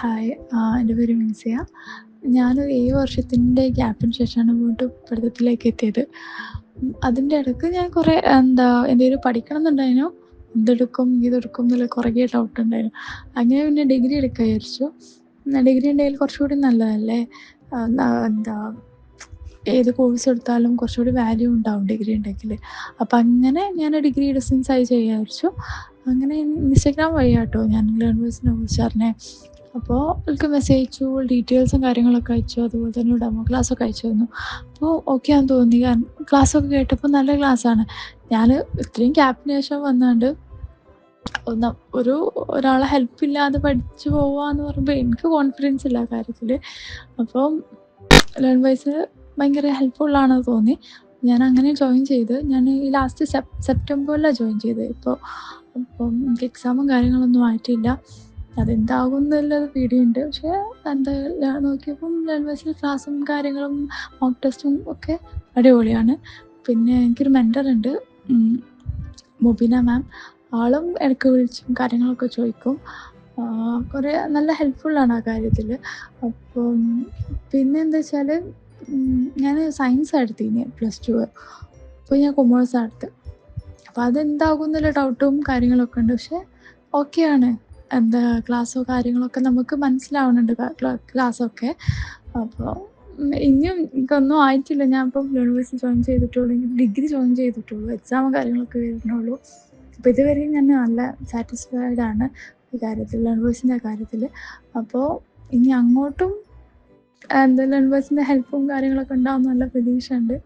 Hi. എന്റെ പേര് മിൻസിയ. ഞാനൊരു 7 വർഷത്തിന്റെ ഗ്യാപ്പിന് ശേഷമാണ് വീണ്ടും പഠിത്തത്തിലേക്ക് എത്തിയത്. അതിന്റെ ഇടയ്ക്ക് ഞാൻ കുറേ എന്താ എന്തെങ്കിലും പഠിക്കണം എന്നുണ്ടായിരുന്നു ഇതെടുക്കും, ഇതെടുക്കും എന്നുള്ള കുറേ ഡൗട്ട് ഉണ്ടായിരുന്നു അങ്ങനെ പിന്നെ ഡിഗ്രി എടുക്കാൻ വിചാരിച്ചു. ഡിഗ്രി ഉണ്ടെങ്കിൽ കുറച്ചുകൂടി നല്ലതല്ലേ. എന്താ ഏത് കോഴ്സ് എടുത്താലും കുറച്ചുകൂടി വാല്യൂ ഉണ്ടാവും ഡിഗ്രി ഉണ്ടെങ്കിൽ അപ്പം അങ്ങനെ ഞാൻ ഡിഗ്രി ചെയ്യാ വിചാരിച്ചു. അങ്ങനെ ഇൻസ്റ്റാഗ്രാം വഴിയാട്ടോ ഞാൻ ലേണേഴ്സിനെ കുറിച്ചറിഞ്ഞേ. അപ്പോൾ എനിക്ക് മെസ്സേജ് അയച്ചു, ഡീറ്റെയിൽസും കാര്യങ്ങളൊക്കെ അയച്ചു. അതുപോലെ തന്നെ ഡെമോ ക്ലാസ്സൊക്കെ അയച്ചു തന്നു. അപ്പോൾ ഓക്കെ ആണെന്ന് തോന്നി. കാരണം ക്ലാസ്സൊക്കെ കേട്ടപ്പോൾ നല്ല ക്ലാസ്സാണ്. ഞാൻ ഇത്രയും ഗ്യാപ്പിന് ശേഷം വന്നാണ്ട് ഒന്ന് ഒരു ഒരാളെ ഹെൽപ്പില്ലാതെ പഠിച്ചു പോവാന്ന് പറയുമ്പോൾ എനിക്ക് കോൺഫിഡൻസ് ഇല്ല കാര്യത്തിൽ അപ്പോൾ അപ്പം ലേൺ വൈസ് ഭയങ്കര ഹെൽപ്ഫുൾ ആണെന്ന് തോന്നി. ഞാൻ അങ്ങനെ ജോയിൻ ചെയ്ത്. ഞാൻ ഈ ലാസ്റ്റ് സെപ്റ്റംബറിലാണ് സെപ്റ്റംബറിലാ ജോയിൻ ചെയ്തത്. ഇപ്പോൾ അപ്പം എനിക്ക് എക്സാമും കാര്യങ്ങളൊന്നും ആയിട്ടില്ല. അതെന്താകും എന്നുള്ളത് പേടിയുണ്ട്. പക്ഷേ എന്താ നോക്കിയപ്പം ലേൺ വൈസിൽ ക്ലാസ്സും കാര്യങ്ങളും മോക്ക് ടെസ്റ്റും ഒക്കെ അടിപൊളിയാണ്. പിന്നെ എനിക്കൊരു മെന്ററുണ്ട്. ഉണ്ട് മുബീന മാം. ആളും ഇടയ്ക്ക് വിളിച്ചും കാര്യങ്ങളൊക്കെ ചോദിക്കും. കുറേ നല്ല ഹെൽപ്ഫുള്ളാണ് ആ കാര്യത്തിൽ അപ്പം പിന്നെ എന്താ വെച്ചാൽ ഞാൻ സയൻസ് എടുത്തിന് പ്ലസ് ടു. അപ്പോൾ ഞാൻ കൊമേഴ്സ് എടുത്ത് അപ്പോൾ അതെന്താകും എന്നുള്ള ഡൗട്ടും കാര്യങ്ങളൊക്കെ ഉണ്ട്. പക്ഷേ ഓക്കെയാണ്. എന്താ ക്ലാസ്സോ കാര്യങ്ങളൊക്കെ നമുക്ക് മനസ്സിലാവുന്നുണ്ട് ക്ലാസ്സൊക്കെ. അപ്പോൾ ഇനിയും എനിക്കൊന്നും ആയിട്ടില്ല. ഞാൻ ഇപ്പം യൂണിവേഴ്സിറ്റി ജോയിൻ ചെയ്തിട്ടുള്ളൂ. ഡിഗ്രി ജോയിൻ ചെയ്തിട്ടുള്ളൂ. എക്സാമും കാര്യങ്ങളൊക്കെ വരുന്നുള്ളൂ. അപ്പോൾ ഇതുവരെയും ഞാൻ നല്ല സാറ്റിസ്ഫൈഡ് ആണ് ഈ കാര്യത്തിൽ യൂണിവേഴ്സിന്റെ കാര്യത്തിൽ. അപ്പോൾ ഇനി അങ്ങോട്ടും എന്താ യൂണിവേഴ്സിന്റെ ഹെൽപ്പും കാര്യങ്ങളൊക്കെ ഉണ്ടാവും എന്നുള്ള പ്രതീക്ഷയുണ്ട്.